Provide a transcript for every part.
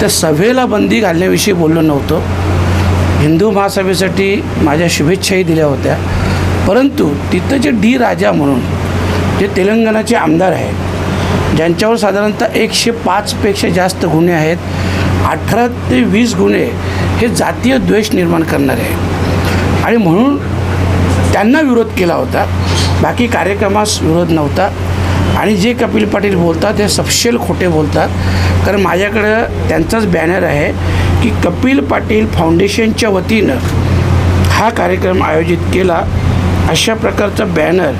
त्या सभेला बंदी घालण्याविषयी बोललो नव्हतो. हिंदू महासभेसाठी माझ्या शुभेच्छाही दिल्या होत्या. परंतु तिथं जे डी राजा म्हणून जे तेलंगणाचे आमदार आहेत ज्यांच्यावर साधारणतः एकशे पाचपेक्षा जास्त गुन्हे आहेत अठरा ते वीस गुन्हे हे जातीय द्वेष निर्माण करणारे आहेत. आणि म्हणून त्यांना विरोध केला होता. बाकी कार्यक्रमास विरोध नव्हता. आणि जे कपिल पाटील बोलतात ते सपशेल खोटे बोलतात. कारण माझ्याकडं त्यांचाच बॅनर आहे की कपिल पाटील फाउंडेशनच्या वतीनं हा कार्यक्रम आयोजित केला. अशा प्रकारचा बॅनर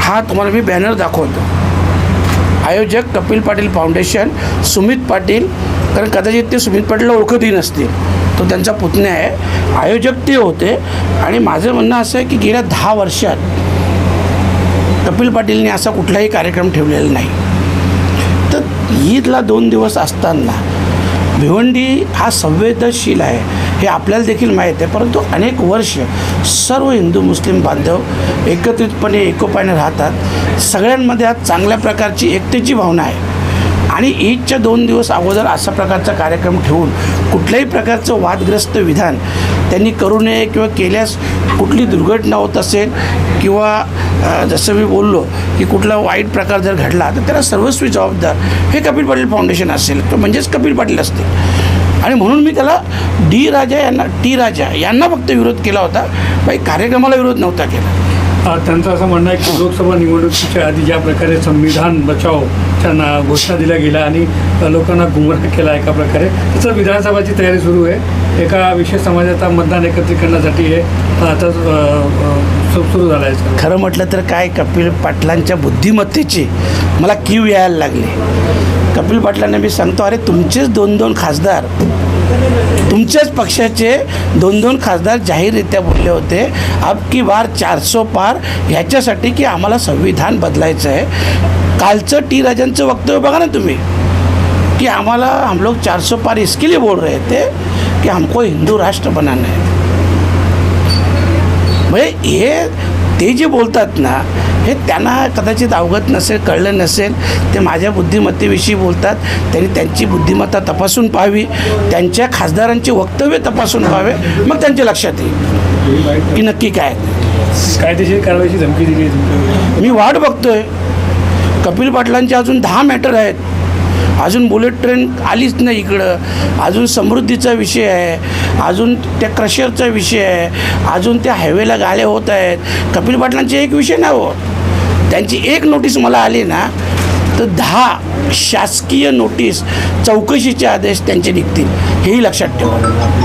हा तुम्हाला मी बॅनर दाखवतो. आयोजक कपिल पाटील फाउंडेशन सुमित पाटील कारण कदाचित ते सुमित पाटीलला ओळखतही नसतील. तो त्यांचा पुतण्या आहे. आयोजक ते होते. आणि माझं म्हणणं असं आहे की गेल्या दहा वर्षात कपिल पाटीलने असा कुठलाही कार्यक्रम ठेवलेला नाही. तर ईदला दोन दिवस असताना भिवंडी हा संवेदनशील आहे हे आपल्याला देखील माहीत आहे. परंतु अनेक वर्ष सर्व हिंदू मुस्लिम बांधव एकत्रितपणे एकोपाने राहतात. सगळ्यांमध्ये आज चांगल्या प्रकारची एकतेची भावना आहे. आणि ईदच्या दोन दिवस अगोदर असा प्रकारचा कार्यक्रम ठेवून कुठल्याही प्रकारचं वादग्रस्त विधान त्यांनी करू नये किंवा केल्यास कुठली दुर्घटना होत असेल किंवा जसं मी बोललो की कुठला वाईट प्रकार जर घडला तर त्याला सर्वस्वी जबाबदार हे कपिल पाटील फाउंडेशन असेल. तर म्हणजेच कपिल पाटील असतील. आणि म्हणून मी त्याला डी राजा यांना टी राजा यांना फक्त विरोध केला होता. बाई कार्यक्रमाला विरोध नव्हता केला. त्यांचं असं म्हणणं आहे की लोकसभा निवडणुकीच्या आधी ज्या प्रकारे संविधान बचावच्या ना घोषणा दिल्या गेल्या आणि लोकांना गुमराह केला एका प्रकारे तसं विधानसभाची तयारी सुरू आहे. एका विशेष समाजाचा मतदान एकत्रित करण्यासाठी हे आता सुरू झालं आहे खरं म्हटलं तर काय कपिल पाटलांच्या बुद्धिमत्तेची मला कीव यायला लागली. कपिल पाटलांना मी सांगतो अरे तुमचेच दोन दोन खासदार तुमच्याच पक्षाचे दोन दोन खासदार जाहीररित्या बोलले होते अब की बार चारसो पार ह्याच्यासाठी की आम्हाला संविधान बदलायचं आहे. कालचं टी राजांचं वक्तव्य बघा ना तुम्ही की आम्हाला हम लोग चारसो पार इसके लिए बोल रहे थे कि हमको हिंदू राष्ट्र बनाना है. म्हणजे हे ते जे बोलतात ना हे त्यांना कदाचित अवगत नसेल कळलं नसेल ते माझ्या बुद्धिमत्तेविषयी बोलतात त्यांनी त्यांची बुद्धिमत्ता तपासून पाहावी त्यांच्या खासदारांची वक्तव्य तपासून पाहावे मग त्यांच्या लक्षात येईल. की नक्की काय. कायदेशीर कारवाईची धमकी दिली मी वाट बघतोय. कपिल पाटलांचे अजून दहा मॅटर आहेत. अजून बुलेट ट्रेन आलीच नाही इकडं. अजून समृद्धीचा विषय आहे. अजून त्या क्रशरचा विषय आहे. अजून त्या हायवेला गाड्या होत आहेत. कपिल पाटलांचे एक विषय नाही हो त्यांची एक नोटीस मला आली ना तर दहा शासकीय नोटीस चौकशीचे आदेश त्यांचे निघतील. हेही लक्षात ठेवा.